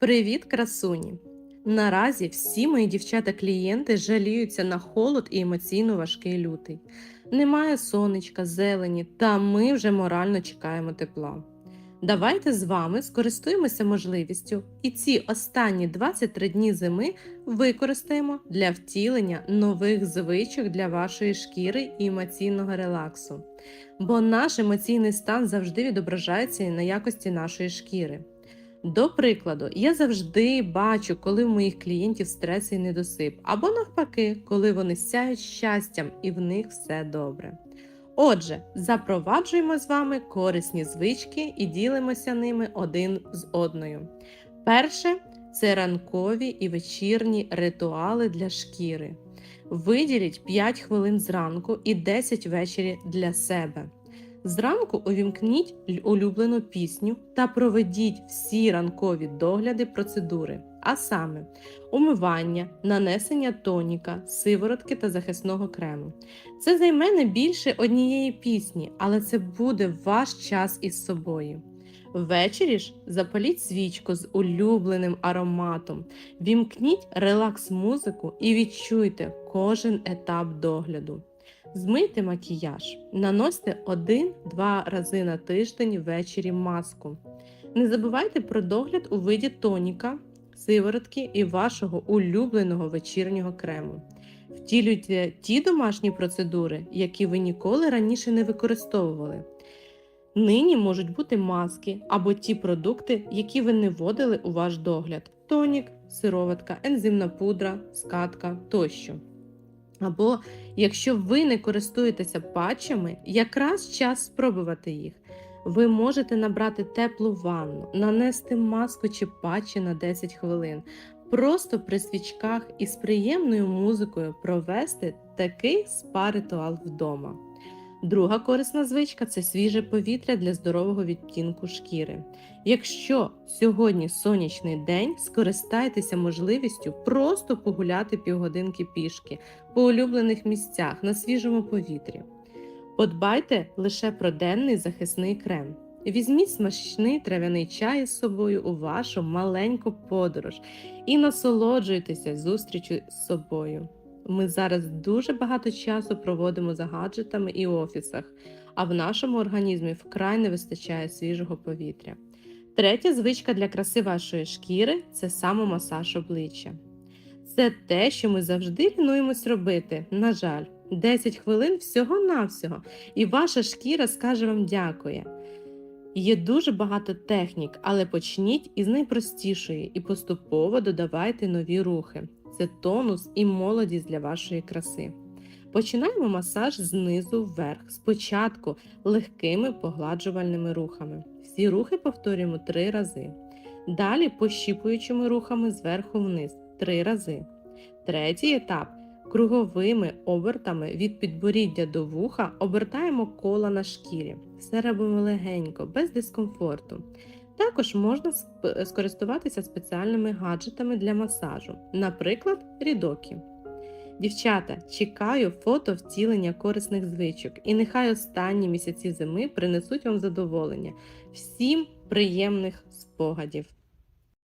Привіт, красуні! Наразі всі мої дівчата-клієнти жаліються на холод і емоційно важкий лютий. Немає сонечка, зелені, та ми вже морально чекаємо тепла. Давайте з вами скористуємося можливістю і ці останні 23 дні зими використаємо для втілення нових звичок для вашої шкіри і емоційного релаксу. Бо наш емоційний стан завжди відображається і на якості нашої шкіри. До прикладу, я завжди бачу, коли в моїх клієнтів стрес і недосип, або навпаки, коли вони сяють щастям і в них все добре. Отже, запроваджуємо з вами корисні звички і ділимося ними один з одною. Перше це ранкові і вечірні ритуали для шкіри. Виділіть 5 хвилин зранку і 10 ввечері для себе. Зранку увімкніть улюблену пісню та проведіть всі ранкові догляди процедури, а саме умивання, нанесення тоніка, сиворотки та захисного крему. Це займе не більше однієї пісні, але це буде ваш час із собою. Ввечері ж запаліть свічку з улюбленим ароматом, вімкніть релакс-музику і відчуйте кожен етап догляду. Змийте макіяж, наносьте 1-2 рази на тиждень ввечері маску. Не забувайте про догляд у виді тоніка, сиворотки і вашого улюбленого вечірнього крему. Втілюйте ті домашні процедури, які ви ніколи раніше не використовували. Нині можуть бути маски або ті продукти, які ви не вводили у ваш догляд: тонік, сироватка, ензимна пудра, скатка тощо. Або якщо ви не користуєтеся патчами, якраз час спробувати їх. Ви можете набрати теплу ванну, нанести маску чи патчі на 10 хвилин, просто при свічках і з приємною музикою провести такий спа-ритуал вдома. Друга корисна звичка це свіже повітря для здорового відтінку шкіри. Якщо сьогодні сонячний день, скористайтеся можливістю просто погуляти півгодинки пішки по улюблених місцях на свіжому повітрі. Подбайте лише про денний захисний крем. Візьміть смачний трав'яний чай з собою у вашу маленьку подорож і насолоджуйтеся зустрічю з собою. Ми зараз дуже багато часу проводимо за гаджетами і офісах, а в нашому організмі вкрай не вистачає свіжого повітря. Третя звичка для краси вашої шкіри це самомасаж обличчя. Це те, що ми завжди лінуємось робити. На жаль, 10 хвилин всього-навсього, і ваша шкіра скаже вам дякує. Є дуже багато технік, але почніть із найпростішої і поступово додавайте нові рухи. Це тонус і молодість для вашої краси. Починаємо масаж знизу вверх, спочатку легкими погладжувальними рухами. Всі рухи повторюємо три рази. Далі пощіпуючими рухами зверху вниз три рази. Третій етап круговими обертами від підборіддя до вуха обертаємо кола на шкірі. Все робимо легенько, без дискомфорту. Також можна скористуватися спеціальними гаджетами для масажу, наприклад, рідокі. Дівчата, чекаю фото втілення корисних звичок, і нехай останні місяці зими принесуть вам задоволення. Всім приємних спогадів!